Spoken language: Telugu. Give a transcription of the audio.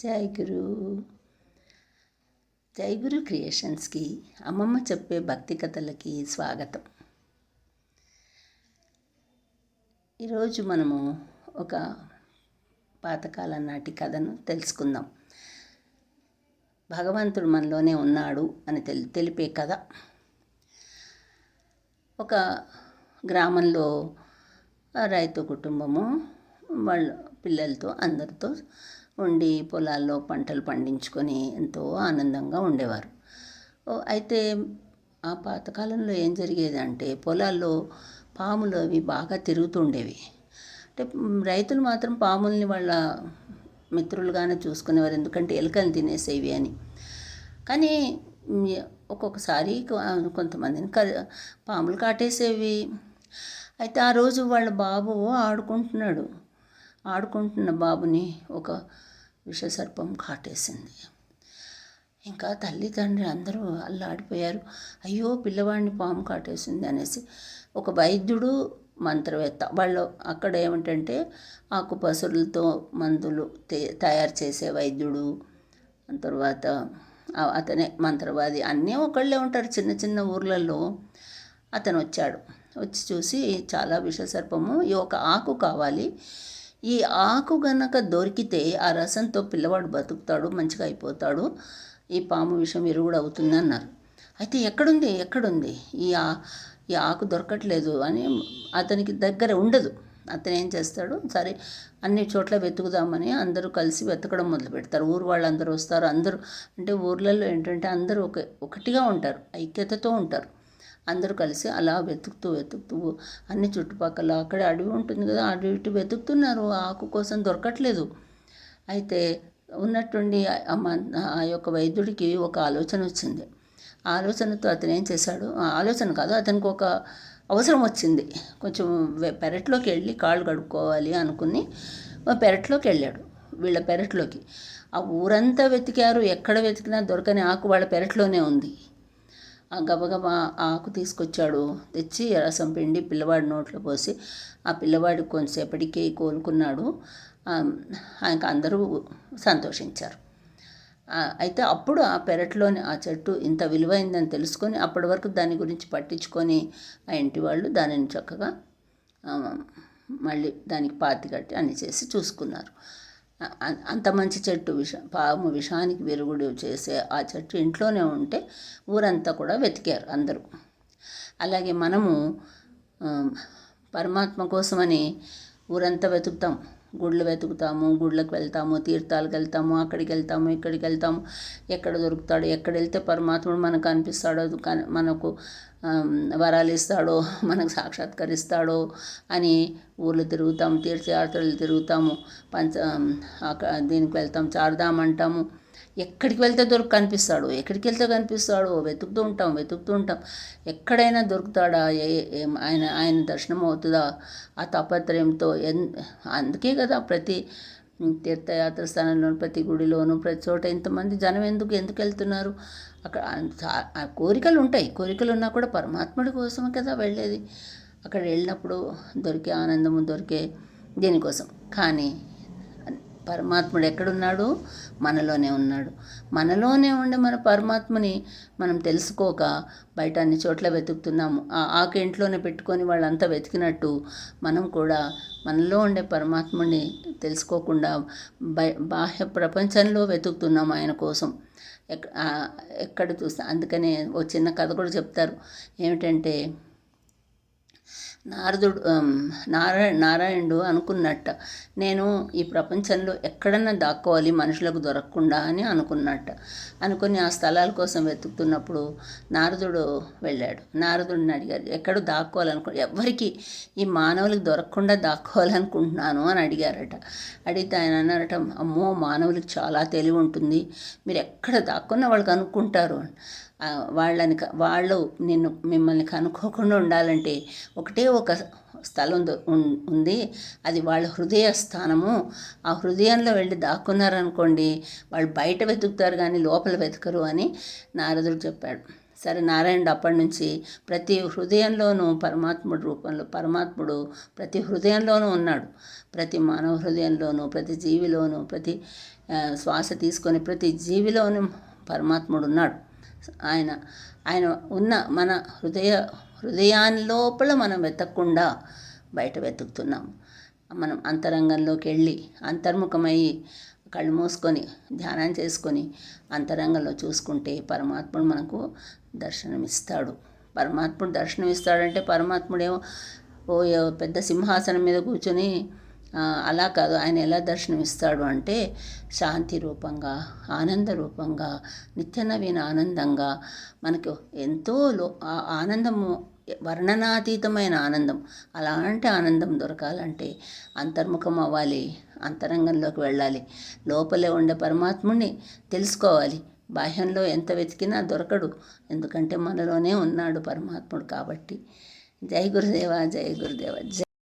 జై గురు జై గురు క్రియేషన్స్కి అమ్మమ్మ చెప్పే భక్తి కథలకి స్వాగతం. ఈరోజు మనము ఒక పాతకాలం నాటి కథను తెలుసుకుందాం. భగవంతుడు మనలోనే ఉన్నాడు అని తెలి తెలిపే కథ. ఒక గ్రామంలో రైతు కుటుంబము వాళ్ళ పిల్లలతో అందరితో ఉండి పొలాల్లో పంటలు పండించుకొని ఎంతో ఆనందంగా ఉండేవారు. అయితే ఆ పాతకాలంలో ఏం జరిగేది అంటే పొలాల్లో పాములు అవి బాగా తిరుగుతుండేవి. అంటే రైతులు మాత్రం పాముల్ని వాళ్ళ మిత్రులుగానే చూసుకునేవారు ఎందుకంటే ఎలుకలు తినేసేవి అని. కానీ ఒక్కొక్కసారి కొంతమందిని క పాములు కాటేసేవి. అయితే ఆ రోజు వాళ్ళ బాబు ఆడుకుంటున్నాడు. ఆడుకుంటున్న బాబుని ఒక విషసర్పం కాటేసింది. ఇంకా తల్లిదండ్రులు అందరూ అల్లాడిపోయారు. అయ్యో పిల్లవాడిని పాము కాటేసింది అనేసి ఒక వైద్యుడు మంత్రవేత్త వాళ్ళు అక్కడ ఏమిటంటే ఆకుపసరులతో మందులు తే- తయారు చేసే వైద్యుడు తర్వాత అతనే మంత్రవాది. అన్నీ ఒకళ్ళే ఉంటారు చిన్న చిన్న ఊర్లలో. అతను వచ్చాడు వచ్చి చూసి చాలా విషసర్పము ఈ ఒక ఆకు కావాలి. ఈ ఆకు గనక దొరికితే ఆ రసంతో పిల్లవాడు బతుకుతాడు మంచిగా అయిపోతాడు. ఈ పాము విషం ఎరువుడు అవుతుంది అన్నారు. అయితే ఎక్కడుంది? ఎక్కడుంది? ఈ ఆ ఈ ఆకు దొరకట్లేదు అని అతనికి దగ్గర ఉండదు. అతను ఏం చేస్తాడు? సరే అన్ని చోట్ల వెతుకుదామని అందరూ కలిసి వెతకడం మొదలు పెడతారు. ఊరు వాళ్ళందరూ వస్తారు. అందరూ అంటే ఊర్లలో ఏంటంటే అందరూ ఒక ఒకటిగా ఉంటారు. ఐక్యతతో ఉంటారు. అందరూ కలిసి అలా వెతుకుతూ వెతుకుతూ అన్ని చుట్టుపక్కల అక్కడ అడవి ఉంటుంది కదా అడవి ఇటు వెతుకుతున్నారు. ఆ ఆకు కోసం దొరకట్లేదు. అయితే ఉన్నట్టుండి ఆ యొక్క వైద్యుడికి ఒక ఆలోచన వచ్చింది. ఆలోచనతో అతను ఏం చేశాడు? ఆ ఆలోచన కాదు అతనికి ఒక అవసరం వచ్చింది. కొంచెం పెరట్లోకి వెళ్ళి కాళ్ళు కడుక్కోవాలి అనుకుని పెరట్లోకి వెళ్ళాడు వీళ్ళ పెరట్లోకి. ఆ ఊరంతా వెతికారు ఎక్కడ వెతికినా దొరకని ఆకు వాళ్ళ పెరట్లోనే ఉంది. గబగబా ఆకు తీసుకొచ్చాడు. తెచ్చి రసం పిండి పిల్లవాడి నోట్లో పోసి ఆ పిల్లవాడు కొంతసేపటికి కోలుకున్నాడు. ఆయనకు అందరూ సంతోషించారు. అయితే అప్పుడు ఆ పెరట్లోని ఆ చెట్టు ఇంత విలువైందని తెలుసుకొని అప్పటి వరకు దాని గురించి పట్టించుకొని ఆ ఇంటి వాళ్ళు దానిని చక్కగా మళ్ళీ దానికి పాతి కట్టి అన్ని చేసి చూసుకున్నారు. అంత మంచి చెట్టు విష పాము విషానికి విరుగుడు చేసే ఆ చెట్టు ఇంట్లోనే ఉంటే ఊరంతా కూడా వెతికారు అందరూ. అలాగే మనము పరమాత్మ కోసమని ఊరంతా వెతుకుతాం. గుళ్ళు వెతుకుతాము గుళ్ళకి వెళ్తాము తీర్థాలకు వెళ్తాము అక్కడికి వెళ్తాము ఇక్కడికి వెళ్తాము. ఎక్కడ దొరుకుతాడు ఎక్కడ వెళ్తే పరమాత్ముడు మనకు అనిపిస్తాడో మనకు వరాలు ఇస్తాడో మనకు సాక్షాత్కరిస్తాడో అని ఊర్లు తిరుగుతాం తీర్థయాత్రలు తిరుగుతాము పంచ దీనికి వెళ్తాం చార్ధాం అంటాము ఎక్కడికి వెళ్తే దొరికి కనిపిస్తాడు. ఎక్కడికి వెళ్తే కనిపిస్తాడు? వెతుకుతూ ఉంటాం వెతుకుతూ ఉంటాం ఎక్కడైనా దొరుకుతాడా? ఏ ఏం- ఆయన ఆయన దర్శనం అవుతుందా? ఆ తాపత్రయంతో ఎన్ అందుకే కదా ప్రతి తీర్థయాత్ర స్థానంలో ప్రతి గుడిలోనూ ప్రతి చోట ఇంతమంది జనం ఎందుకు ఎందుకు వెళ్తున్నారు? అక్కడ కోరికలు ఉంటాయి. కోరికలు ఉన్నా కూడా పరమాత్ముడి కోసమే కదా వెళ్ళేది. అక్కడ వెళ్ళినప్పుడు దొరికే ఆనందము దొరికే దీనికోసం? కానీ పరమాత్ముడు ఎక్కడున్నాడు? మనలోనే ఉన్నాడు. మనలోనే ఉండే మన పరమాత్మని మనం తెలుసుకోక బయట అన్ని చోట్ల వెతుకుతున్నాము. ఆ ఆకు ఇంట్లోనే పెట్టుకొని వాళ్ళంతా వెతికినట్టు మనం కూడా మనలో ఉండే పరమాత్ముడిని తెలుసుకోకుండా బాహ్య ప్రపంచంలో వెతుకుతున్నాం ఆయన కోసం. ఎక్కడ చూస్తే అందుకనే ఓ చిన్న కథ కూడా చెప్తారు. ఏమిటంటే నారదుడు నారాయణ నారాయణుడు అనుకున్నట్ట. నేను ఈ ప్రపంచంలో ఎక్కడన్నా దాక్కోవాలి మనుషులకు దొరకకుండా అని అనుకున్నట్ట. అనుకుని ఆ స్థలాల కోసం వెతుకుతున్నప్పుడు నారదుడు వెళ్ళాడు. నారదుడిని అడిగారు ఎక్కడ దాక్కోవాలనుకు ఎవరికి ఈ మానవులకు దొరకకుండా దాక్కోవాలనుకుంటున్నాను అని అడిగారట. అడిగితే ఆయన అన్నారట అమ్మో మానవులకు చాలా తెలివి ఉంటుంది. మీరు ఎక్కడ దాక్కున్నా వాళ్ళు కనుక్కుంటారు అని. వాళ్ళని వాళ్ళు నిన్ను మిమ్మల్ని కనుక్కోకుండా ఉండాలంటే ఒకటే ఒక స్థలం ఉంది అది వాళ్ళ హృదయ స్థానము. ఆ హృదయంలో వెళ్ళి దాక్కున్నారనుకోండి వాళ్ళు బయట వెతుకుతారు కానీ లోపల వెతకరు అని నారదుడు చెప్పాడు. సరే నారాయణుడు అప్పటి నుంచి ప్రతి హృదయంలోనూ పరమాత్ముడు రూపంలో పరమాత్ముడు ప్రతి హృదయంలోనూ ఉన్నాడు. ప్రతి మానవ హృదయంలోనూ ప్రతి జీవిలోనూ ప్రతి శ్వాస తీసుకొని ప్రతి జీవిలోనూ పరమాత్ముడు ఉన్నాడు. ఆయన ఆయన ఉన్న మన హృదయ హృదయాన్ని లోపల మనం వెతకకుండా బయట వెతుకుతున్నాం. మనం అంతరంగంలోకి వెళ్ళి అంతర్ముఖమయ్యి కళ్ళు మూసుకొని ధ్యానం చేసుకొని అంతరంగంలో చూసుకుంటే పరమాత్ముడు మనకు దర్శనమిస్తాడు. పరమాత్ముడు దర్శనమిస్తాడంటే పరమాత్ముడేమో ఓ పెద్ద సింహాసనం మీద కూర్చొని అలా కాదు. ఆయన ఎలా దర్శనమిస్తాడు అంటే శాంతి రూపంగా ఆనంద రూపంగా నిత్య నవీన ఆనందంగా మనకు ఎంతో లో ఆనందము వర్ణనాతీతమైన ఆనందం. అలాంటి ఆనందం దొరకాలంటే అంతర్ముఖం అవ్వాలి అంతరంగంలోకి వెళ్ళాలి లోపలే ఉండే పరమాత్ముడిని తెలుసుకోవాలి. బాహ్యంలో ఎంత వెతికినా దొరకడు. ఎందుకంటే మనలోనే ఉన్నాడు పరమాత్ముడు కాబట్టి. జై గురుదేవ జై గురుదేవ జై